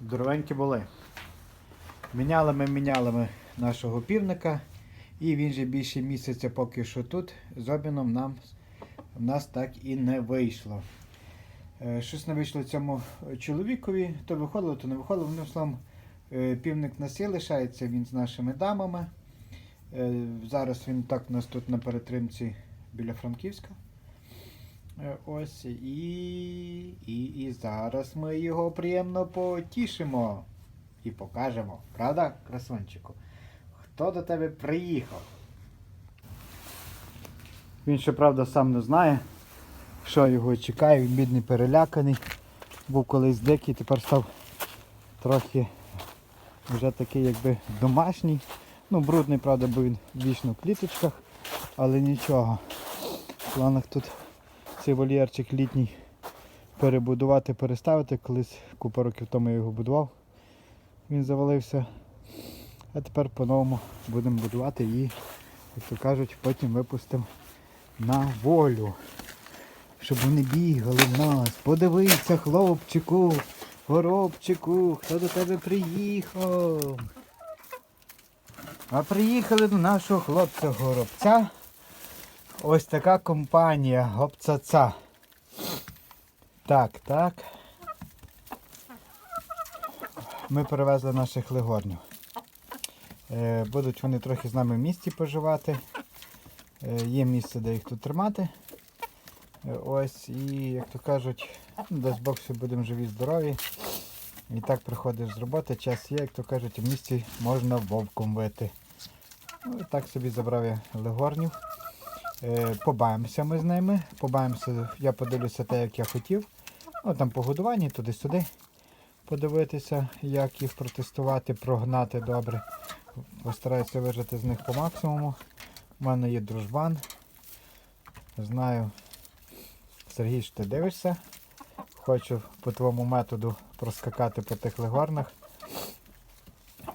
Здоровенькі були. Міняли ми, міняли ми нашого півника. І він же більше місяця поки що тут. З обміном нам в нас так і не вийшло. Е, Щось не вийшло цьому чоловікові, то виходило, то не виходило. Одним словом, е, півник на сі лишається він з нашими дамами. Е, Зараз він так у нас тут на перетримці біля Франківська. Е, Ось і, і, і зараз ми його приємно потішимо і покажемо. Правда, красунчику? Хто до тебе приїхав? Він ще правда сам не знає, що його чекає, він бідний переляканий. Був колись дикий, тепер став трохи вже такий якби домашній. Ну, брудний, правда, бо він вічно в кліточках, але нічого. В планах тут цей вольєрчик літній перебудувати, переставити. Колись купа років тому я його будував. Він завалився. А тепер по-новому будемо будувати і, як то кажуть, потім випустимо на волю. Щоб вони бігали в нас. Подивися, хлопчику, горобчику, хто до тебе приїхав. А приїхали до нашого хлопця горобця. Ось така компанія гопцаца. Так, так. Ми перевезли наших легорнів. Е, Будуть вони трохи з нами в місті поживати. Е, Є місце, де їх тут тримати. Е, Ось, і, як то кажуть, ну, дасть Бог всі будемо живі, здорові. І так приходиш з роботи, час є, як то кажуть, в місті можна вовком вити. Ну, і так собі забрав я легорнів. Е, Побаємося ми з ними. Побаємося, я подивлюся те, як я хотів. Ну, там по годуванні, туди-сюди. Подивитися, як їх протестувати, прогнати добре. Постараюся вижити з них по максимуму. У мене є дружбан. Знаю, Сергій, що ти дивишся. Хочу по твоєму методу проскакати по тих легорнах,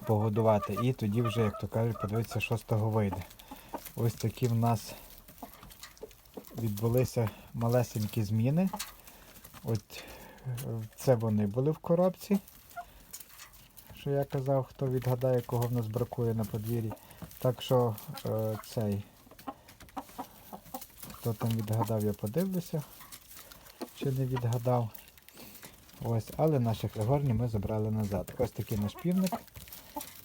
погодувати. І тоді вже, як то кажуть, подивитися, що з того вийде. Ось такі в нас відбулися малесенькі зміни. От е, це вони були в коробці. Що я казав, хто відгадає, кого в нас бракує на подвір'ї. Так що е, цей, хто там відгадав, я подивлюся, чи не відгадав. Ось, але наших легорні ми забрали назад. Ось такий наш півник.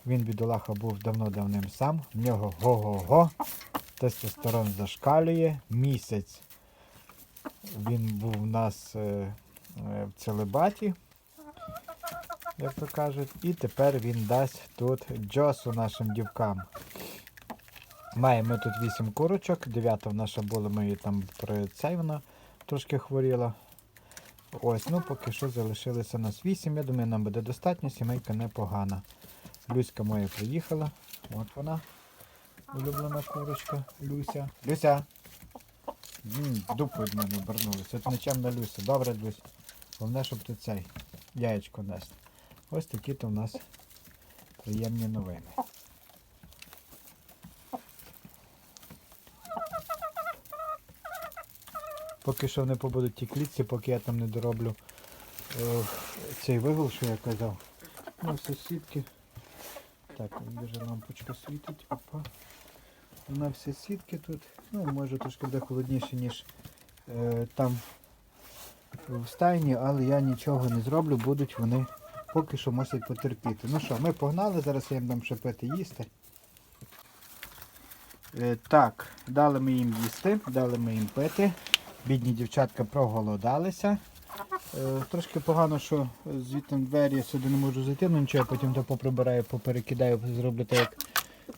Він бідолаха був давно-давним сам. В нього го-го-го. Тестостерон зашкалює. Місяць він був у нас е, е, в целебаті, як то кажуть. І тепер він дасть тут джосу нашим дівкам. Маємо тут 8 курочок, дев'ята наша була, ми її там при вона трошки хворіла. Ось, ну поки що залишилося нас 8. Я думаю, нам буде достатньо, сімейка непогана. Люська моя приїхала. От вона. Улюблена курочка. Люся. Люся! Дупу від мене обернулися. От нечемна Люся. Добре, Люся. Головне, щоб ти цей яєчко нести. Ось такі то в нас приємні новини. Поки що вони побудуть ті клітці, поки я там не дороблю е, цей вигул, що я казав. Ну, сусідки. Так, дуже лампочка світить. Опа. Вона всі сітки тут. Ну, може трошки буде холодніше, ніж е, там в стайні, але я нічого не зроблю, будуть вони поки що мусять потерпіти. Ну що, ми погнали, зараз я їм дам пити їсти. Е, так, дали ми їм їсти, дали ми їм пити. Бідні дівчатка проголодалися. Е, трошки погано, що звідти двері я сюди не можу зайти, ну нічого, я потім то поприбираю, поперекидаю, зроблю так, як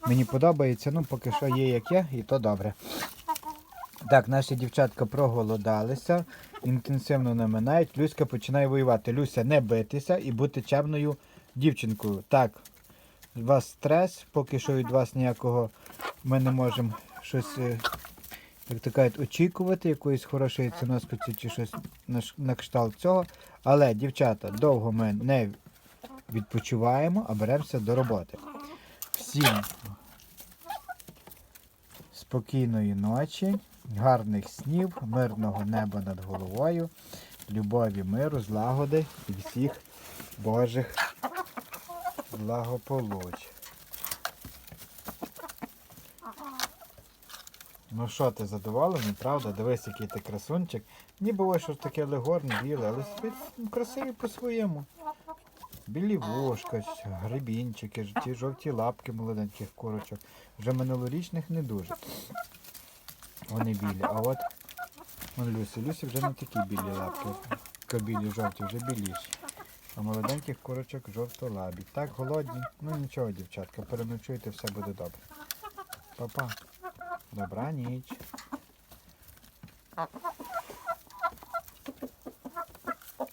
мені подобається. Ну, поки що є як є, і то добре. Так, наші дівчатка проголодалися, інтенсивно наминають. Люська починає воювати. Люся, не битися і бути чемною дівчинкою. Так, у вас стрес, поки що від вас ніякого ми не можемо щось, е, як то кажуть, очікувати, якоїсь хорошої ціноспиці чи щось на кшталт цього. Але, дівчата, довго ми не відпочиваємо, а беремося до роботи. Всім спокійної ночі, гарних снів, мирного неба над головою, любові, миру, злагоди і всіх Божих Благополуч. Ну що, ти задоволений, правда? Дивись, який ти красунчик. Ніби ось щось таке легорне, біле, але красиві по-своєму. Білі вушка, гребінчики, ж- ті жовті лапки молоденьких курочок. Вже минулорічних не дуже. Вони білі. А от вон Люсі. Люсі вже не такі білі лапки. Кобілі жовті, вже біліші. А молоденьких курочок жовтолабі. Так, голодні. Ну нічого, дівчатка, переночуйте, все буде добре. Па-па. Добра ніч.